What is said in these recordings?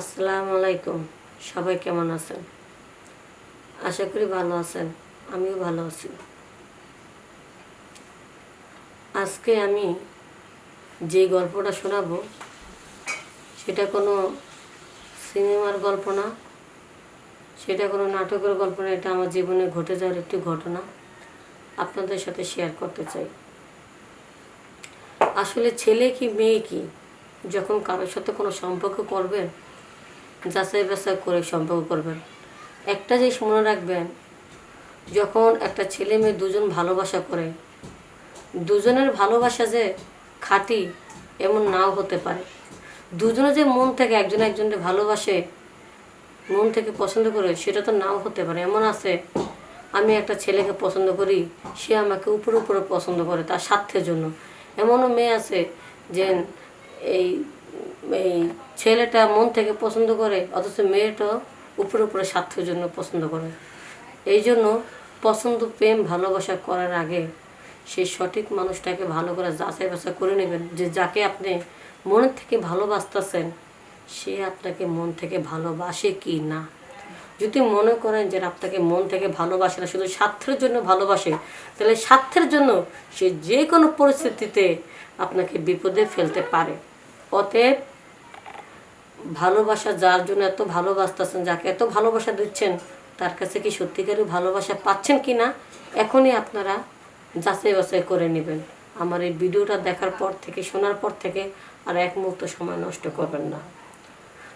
আসসালামু আলাইকুম। সবাই কেমন আছেন? আশা করি ভালো আছেন। আমিও ভালো আছি। আজকে আমি যে গল্পটা শোনাবো, সেটা কোনো সিনেমার গল্প না, সেটা কোনো নাটকের গল্প না, এটা আমার জীবনে ঘটে যাওয়ার একটি ঘটনা আপনাদের সাথে শেয়ার করতে চাই। আসলে ছেলে কি, মেয়ে কি, যখন কারোর সাথে কোনো সম্পর্ক করবেন যাচাই বাছাই করে সম্পর্ক করবেন। একটা জিনিস মনে রাখবেন, যখন একটা ছেলে মেয়ে দুজন ভালোবাসা করে, দুজনের ভালোবাসা যে খাঁটি এমন নাও হতে পারে। দুজনে যে মন থেকে একজন একজনকে ভালোবাসে, মন থেকে পছন্দ করে, সেটা তো নাও হতে পারে। এমন আছে, আমি একটা ছেলেকে পছন্দ করি, সে আমাকে উপরে উপরে পছন্দ করে তার স্বার্থের জন্য। এমনও মেয়ে আছে যে এই এই ছেলেটা মন থেকে পছন্দ করে, অথচ মেয়েটা উপরে উপরে স্বার্থের জন্য পছন্দ করে। এই জন্য পছন্দ, প্রেম, ভালোবাসা করার আগে সেই সঠিক মানুষটাকে ভালো করে যাচাই বাছাই করে নেবেন। যে যাকে আপনি মনের থেকে ভালোবাসতেছেন, সে আপনাকে মন থেকে ভালোবাসে কি না? যদি মনে করেন যে আপনাকে মন থেকে ভালোবাসে না, শুধু স্বার্থের জন্য ভালোবাসে, তাহলে স্বার্থের জন্য সে যে কোনো পরিস্থিতিতে আপনাকে বিপদে ফেলতে পারে। অতএব ভালোবাসা যার জন্য এত ভালোবাসতেছেন, যাকে এত ভালোবাসা দিচ্ছেন, তার কাছে কি সত্যিকারই ভালোবাসা পাচ্ছেন কি না, এখনই আপনারা যাচাই বাছাই করে নেবেন। আমার এই ভিডিওটা দেখার পর থেকে, শোনার পর থেকে আর এক মুহূর্ত সময় নষ্ট করবেন না।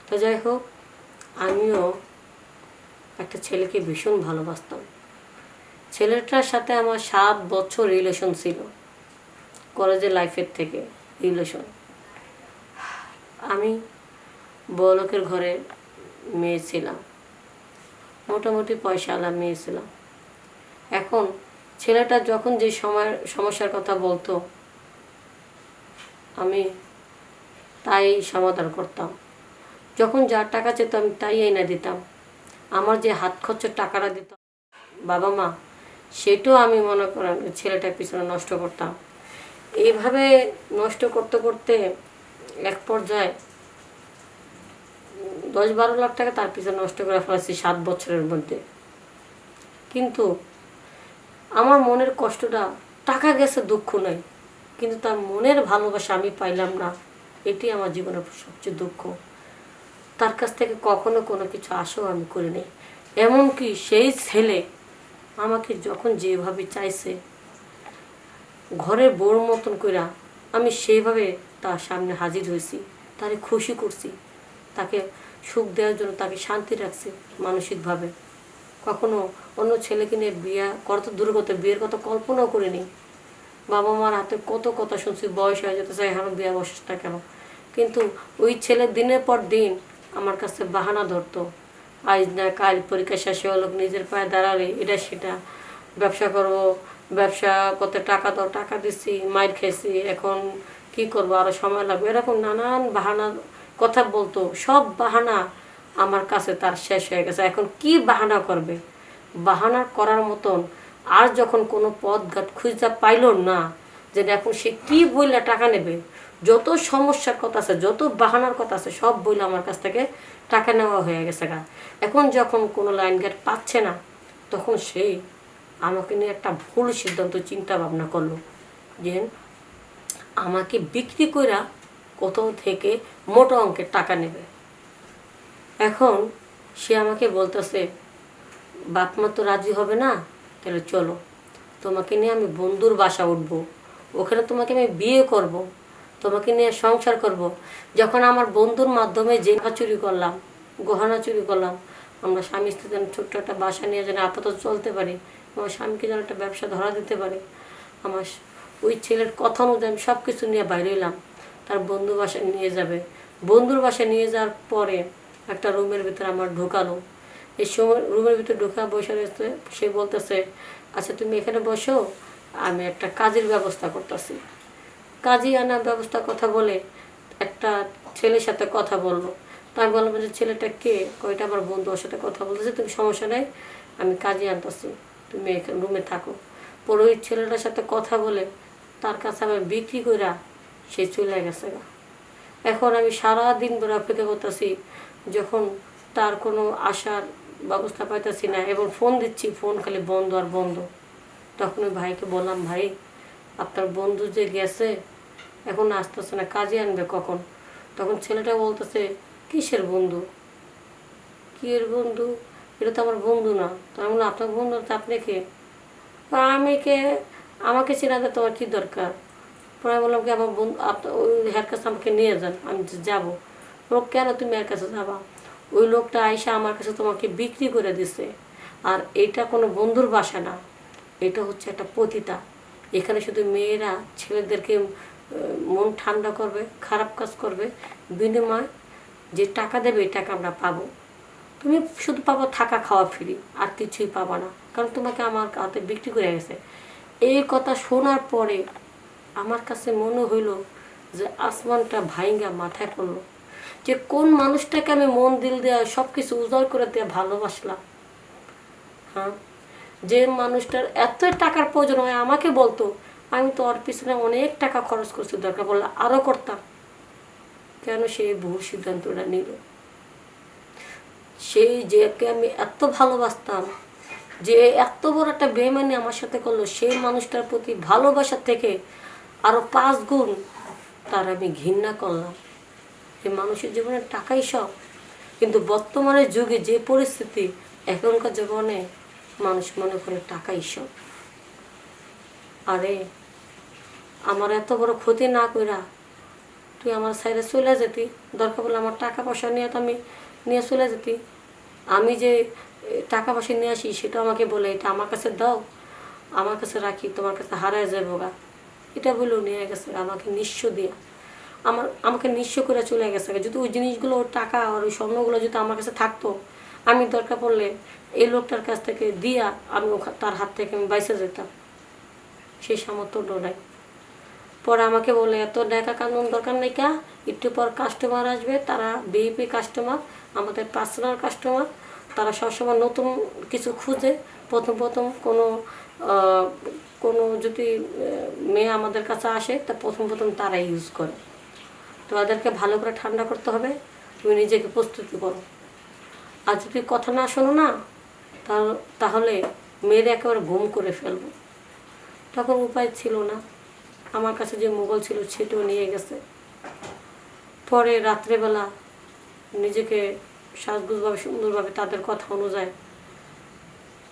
তো যাই হোক, আমিও একটা ছেলেকে ভীষণ ভালোবাসতাম। ছেলেটার সাথে আমার সাত বছর রিলেশন ছিল কলেজের লাইফের থেকে রিলেশন আমি বড়লোকের ঘরে মেয়ে ছিলাম। মোটামুটি পয়সাওয়ালা মেয়ে ছিলাম। এখন ছেলেটা যখন যে সময়, সমস্যার কথা বলতো, আমি তাই সমাধান করতাম। যখন যার টাকা চেত আমি তাই এনে দিতাম। আমার যে হাত খরচের টাকাটা দিত বাবা মা, সেটাও আমি মনে করেন ছেলেটার পিছনে নষ্ট করতাম। এইভাবে নষ্ট করতে করতে এক পর্যায়ে দশ বারো লাখ টাকা তার পিছনে নষ্ট করে ফেলেছি সাত বছরের মধ্যে। কিন্তু আমার মনের কষ্টটা, টাকা গেছে, দুঃখ নেই। কিন্তু তার মনের ভালোবাসা আমি পাইলাম না। এটি আমার জীবনের সবচেয়ে দুঃখ। তার কাছ থেকে কখনো কোনো কিছু আশাও আমি করিনি। এমনকি সেই ছেলে আমাকে যখন যেভাবে চাইছে ঘরের বউর মতন কইরা আমি সেইভাবে তার সামনে হাজির হয়েছি, তারে খুশি করছি। তাকে সুখ দেওয়ার জন্য তাকে শান্তি রাখছি মানসিকভাবে। কখনো অন্য ছেলেকে নিয়ে বিয়ে কত দূর কথা, বিয়ের কথা কল্পনাও করিনি। বাবা মার হাতে কত কথা শুনছি, বয়স হয়ে যেতেছে এখনও বিয়ে বসেসটা কেন? কিন্তু ওই ছেলে দিনের পর দিন আমার কাছে বাহানা ধরতো। আজ না কাল পরীক্ষা শেষে হলো নিজের পায়ে দাঁড়ালে এটা সেটা। ব্যবসা করব, ব্যবসা করতে টাকা দাও, টাকা দিচ্ছি, মাইর খেয়েছি এখন কি করব আরও সময় লাগবে? এরকম নানান বাহানা কথা বলতো, সব বাহানা আমার কাছে তার শেষ হয়ে গেছে। এখন কি বাহানা করবে? বাহানা করার মতন আর যখন কোনো ঘাট খুঁজতে পাইল না যে এখন সে কি বইলে টাকা নেবে? যত সমস্যার কথা আছে, যত বাহানার কথা আছে, সব বইলে আমার কাছ থেকে টাকা নেওয়া হয়ে গেছে গা। এখন যখন কোনো লাইন গেট পাচ্ছে না, তখন সেই আমাকে নিয়ে একটা ভুল সিদ্ধান্ত, চিন্তা ভাবনা করল। যে আমাকে বিক্রি কইরা কোথাও থেকে মোটা অঙ্কের টাকা নেবে এখন সে আমাকে বলতেছে, বাপ মা তো রাজি হবে না তাহলে চলো, তোমাকে নিয়ে আমি বন্ধুর বাসা উঠবো ওখানে তোমাকে আমি বিয়ে করব। তোমাকে নিয়ে সংসার করব। যখন আমার বন্ধুর মাধ্যমে যে চুরি করলাম, গহনা চুরি করলাম, আমরা স্বামী স্ত্রী যেন ছোট্ট একটা বাসা নিয়ে যেন আপাতত চলতে পারি, আমার স্বামীকে যেন একটা ব্যবসা ধরা দিতে পারে, আমার ওই ছেলের কথা অনুযায়ী আমি সব কিছু নিয়ে বাইরে এলাম তার বন্ধু বাসায় নিয়ে যাবে। বন্ধুর বাসায় নিয়ে যাওয়ার পরে একটা রুমের ভিতরে আমার ঢোকালো। এই সময় রুমের ভিতরে ঢোকা বসে রয়েছে, সে বলতেছে আচ্ছা তুমি এখানে বসো, আমি একটা কাজের ব্যবস্থা করতেছি। কাজী আনার ব্যবস্থা কথা বলে একটা ছেলের সাথে কথা বলল। তা আমি বললাম, যে ছেলেটা কে? কয়টা আমার বন্ধু, ওর সাথে কথা বলতেছে, তুমি সমস্যা নেই, আমি কাজে আনতেছি, তুমি এখানে রুমে থাকো। পরে ওই ছেলেটার সাথে কথা বলে তার কাছে আবার বিক্রি কইরা সে চলে গেছে এখন আমি সারা দিন ধরে অপেক্ষা করতেছি, যখন তার কোনো আসার ব্যবস্থা পাইতেছি না এবং ফোন দিচ্ছি ফোন খালি বন্ধ আর বন্ধ। তখন ওই ভাইকে বললাম, ভাই, আপনার বন্ধু যে গেছে, এখন আসতেছে না, কাজে আনবে কখন? তখন ছেলেটা বলতেছে, কিসের বন্ধু? কি এর বন্ধু? এটা তো আমার বন্ধু না। তো আমি আপনার বন্ধু আপনি কে? আমি কে? আমাকে চেনাতে তোমার কি দরকার? পরে বললাম কি, আমার বন্ধু ওই হের কাছে আমাকে নিয়ে যান, আমি যাব। লোক কেন তুমি এর কাছে যাবা? ওই লোকটা আইসা আমার কাছে তোমাকে বিক্রি করে দিছে। আর এটা কোনো বন্ধুর বাসা না, এটা হচ্ছে একটা পতিতা। এখানে শুধু মেয়েরা, ছেলেদেরকে মন ঠান্ডা করবে, খারাপ কাজ করবে, বিনিময় যে টাকা দেবে, এই টাকা আমরা পাবো। তুমি শুধু পাবো থাকা, খাওয়া ফ্রি আর কিছুই পাবা না। কারণ তোমাকে আমার হাতে বিক্রি করে গেছে। এই কথা শোনার পরে আমার কাছে মনে হইল যে আসমানটা ভাইঙ্গা মাথায় পড়ল। যে কোন মানুষটাকে আমি মন দিল দেওয়া সব কিছু উজাড় করে দেওয়া ভালোবাসলাম? হ্যাঁ? যে মানুষটার এত টাকার প্রয়োজন হয়, আমাকে বলতো, আমি তো ওর পিছনে অনেক টাকা খরচ করছি, দরকার পড়লে আরও করতাম। কেন সে ভুল সিদ্ধান্তটা নিল? সেই যেকে আমি এত ভালোবাসতাম, যে এত বড় একটা বেমানি আমার সাথে করল, সেই মানুষটার প্রতি ভালোবাসা থেকে আরও পাঁচ গুণ তার আমি ঘৃণা করলাম। যে মানুষের জীবনে টাকাই সব। কিন্তু বর্তমানের যুগে যে পরিস্থিতি, এখনকার জীবনে মানুষ মনে করে টাকাই সব। আরে, আমার এত বড় ক্ষতি না কইরা তুই আমার সাইডে চলে যেতি। দরকার বলে আমার টাকা পয়সা নিয়ে তো আমি নিয়ে চলে যেতি। আমি যে টাকা পয়সা নিয়ে আসি সেটা আমাকে বলে, এটা আমার কাছে দাও। আমার কাছে রাখি, তোমার কাছে হারায় যাব গা। এটা বলেও নিয়ে গেছে, আমাকে নিঃস্ব দিয়া। আমার, আমাকে নিঃস্ব করে চলে গেছে। যদি ওই জিনিসগুলো, ওর টাকা আর ওই স্বর্ণগুলো যদি আমার কাছে থাকতো, আমি দরকার পড়লে এই লোকটার কাছ থেকে দিয়া আমি তার হাত থেকে আমি বাইসে যেতাম। সেই সামর্থ্য নাই। পরে আমাকে বলে, এত টাকা কানুন দরকার নেই কা। একটু পর কাস্টমার আসবে, তারা বিএপি কাস্টমার আমাদের পার্সোনাল কাস্টমার তারা সবসময় নতুন কিছু খুঁজে। প্রথম প্রথম কোনো কোনো যদি মেয়ে আমাদের কাছে আসে, তা প্রথম প্রথম তারা ইউজ করে। তো তাদেরকে ভালো করে ঠান্ডা করতে হবে, তুমি নিজেকে প্রস্তুতি করো। আর যদি কথা না শোনো না, তাহলে মেয়ের একেবারে ঘুম করে ফেলব। তখন উপায় ছিল না। আমার কাছে যে মোবাইল ছিল, সেটাও নিয়ে গেছে। পরে রাত্রেবেলা নিজেকে সাজগুজভাবে, সুন্দরভাবে তাদের কথা অনুযায়ী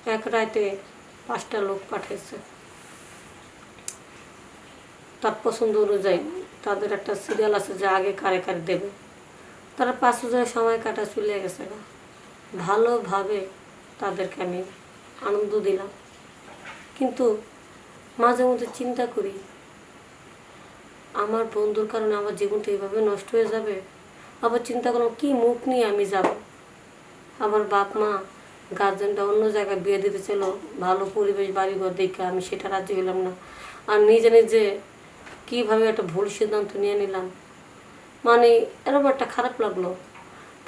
এক রাতে পাঁচটা লোক পাঠিয়েছে। তার পছন্দ অনুযায়ী তাদের একটা সিরিয়াল আছে যে আগে কারে কারে দেবে। তারা পাঁচ হাজার সময় কাটা চলে গেছে না ভালোভাবে তাদেরকে আমি আনন্দ দিলাম। কিন্তু মাঝে মধ্যে চিন্তা করি, আমার বন্ধুর কারণে আমার জীবনটা এইভাবে নষ্ট হয়ে যাবে? আবার চিন্তা করলাম, কি মুখ নিয়ে আমি যাব? আমার বাপ মা গার্জেনটা অন্য জায়গায় বিয়ে দিতে ছিল ভালো পরিবেশ বাড়িঘর দেখে আমি সেটা রাজি হলাম না। আর নিজে নিজে কীভাবে একটা ভুল সিদ্ধান্ত নিয়ে নিলাম? মানে এরকম একটা খারাপ লাগল।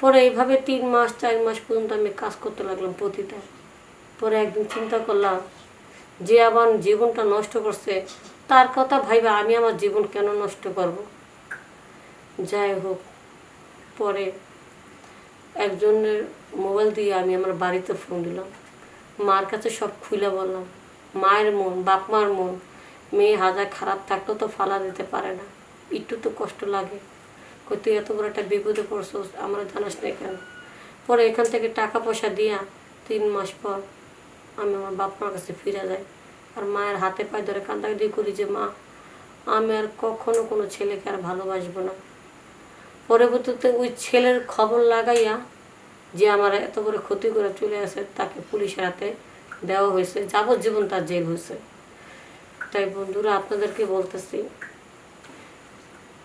পরে এইভাবে তিন মাস, চার মাস পর্যন্ত আমি কাজ করতে লাগলাম প্রতিটা পরে একদিন চিন্তা করলাম, যে আমার জীবনটা নষ্ট করছে, তার কথা ভাইবা আমি আমার জীবন কেন নষ্ট করব? যাই হোক পরে একজনের মোবাইল দিয়ে আমি আমার বাড়িতে ফোন দিলাম। মার কাছে সব খুলে বললাম, মায়ের মন, বাপ মার মন, মেয়ে হাজার খারাপ থাকলেও তো ফালা দিতে পারে না, একটু তো কষ্ট লাগে। কই, তুই এত বড় একটা বিপদে পড়ছস, আমরা জানাস না কেন? পরে এখান থেকে টাকা পয়সা দিয়া তিন মাস পর আমি আমার বাপ মার কাছে ফিরে যাই। আর মায়ের হাতে পায়ে ধরে কান্দাকাটি করি যে, মা, আমি আর কখনো কোনো ছেলেকে আর ভালোবাসবো না। পরবর্তীতে ওই ছেলের খবর লাগাইয়া যে আমার এত বড় ক্ষতি করে চলে আসে, তাকে পুলিশের হাতে দেওয়া হয়েছে। যাবজ্জীবন তার জেল হয়েছে। তাই বন্ধুরা, আপনাদেরকে বলতেছি,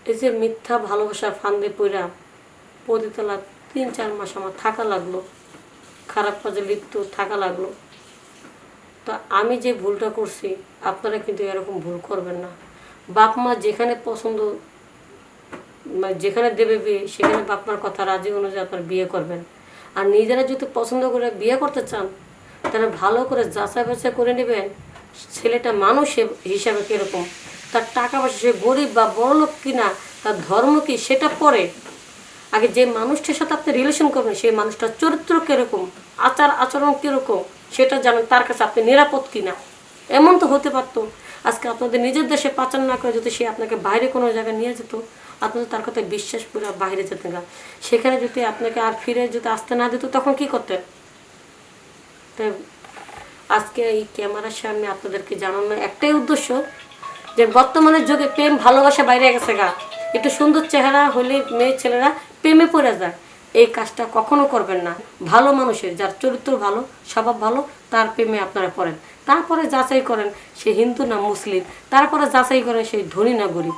এই যে মিথ্যা ভালোবাসা ফান্দে পইরা পতিতলা তিন চার মাস আমার থাকা লাগল, খারাপ কাজে লিপ্ত থাকা লাগল, তো আমি যে ভুলটা করছি, আপনারা কিন্তু এরকম ভুল করবেন না। বাপ মা যেখানে পছন্দ যেখানে দেবে বিয়ে, সেখানে বাপ মার কথা রাজি অনুযায়ী আপনার বিয়ে করবেন। আর নিজেরা যদি পছন্দ করে বিয়ে করতে চান, তাহলে ভালো করে যাচাই বাছাই করে নেবেন, ছেলেটা মানুষ হিসাবে কীরকম, তার টাকা পয়সা, সে গরিব বা বড় লোক কিনা, তার ধর্ম কি, সেটা পরে। আগে যে মানুষটার সাথে আপনি রিলেশন করবেন, সেই মানুষটার চরিত্র কীরকম, আচার আচরণ কীরকম, সেটা জানেন তার কাছে আপনি নিরাপদ কিনা। এমন তো হতে পারতো। আজকে আপনাদের নিজের দেশে পাচার না করে যদি সে আপনাকে বাইরে কোনো জায়গায় নিয়ে যেত আপনি তার কথা বিশ্বাস করে বাইরে যেতেন না। সেখানে যদি আপনাকে আর ফিরে যদি আসতে না দিত, তখন কি করতেন? তাই আজকে এই ক্যামেরার সামনে আপনাদেরকে জানানোর একটাই উদ্দেশ্য যে বর্তমানের যুগে প্রেম, ভালোবাসা বাইরে গেছে গা। একটু সুন্দর চেহারা হলে মেয়ে ছেলেরা প্রেমে পড়ে যায়। এই কাজটা কখনো করবেন না। ভালো মানুষের, যার চরিত্র ভালো, স্বভাব ভালো, তার প্রেমে আপনারা পড়েন। তারপরে যাচাই করেন সে হিন্দু না মুসলিম, তারপরে যাচাই করেন সেই ধনী না গরিব।